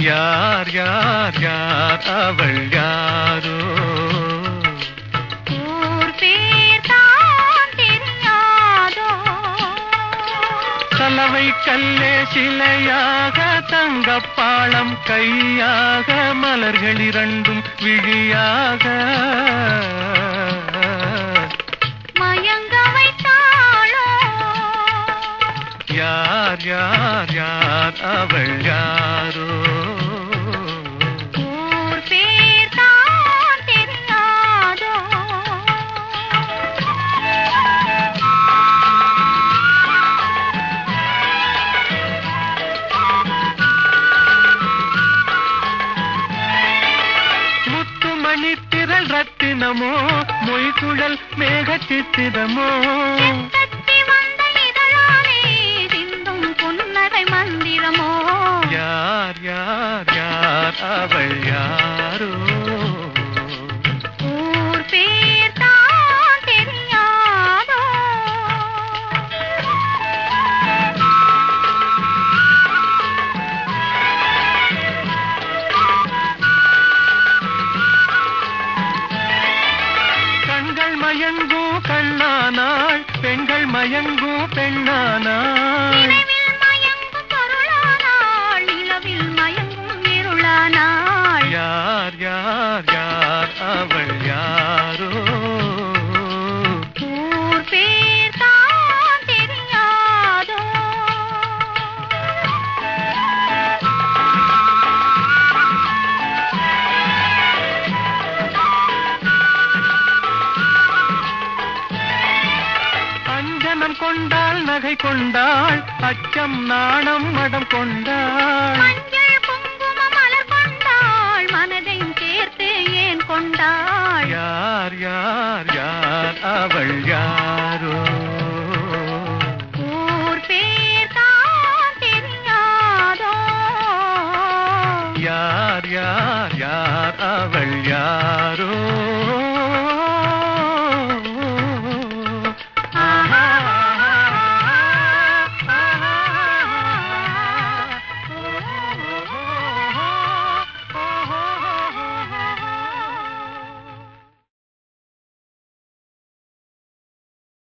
யார் யார் யார் அவள் யாரோ? கலவை கல்லே சிலையாக தங்கப்பாளம் கையாக மலர்கள் இரண்டும் விழியாக. அவள் யாரோ? ரத்தினமோ மொய்குழல் மேக சித்திரமோ யார் யார் யார் அவள் யாரோ? பெண்கள் மயங்கும் பெண்ணானாள். புன்னகை கொண்டாள் அச்சம் நாணம் மடம் கொண்டாள். கொண்டாள் யார் யார் யார் அவள் யாரோ? ஊர் பேர் தெரியாதோ? யார் யார் யார் அவள்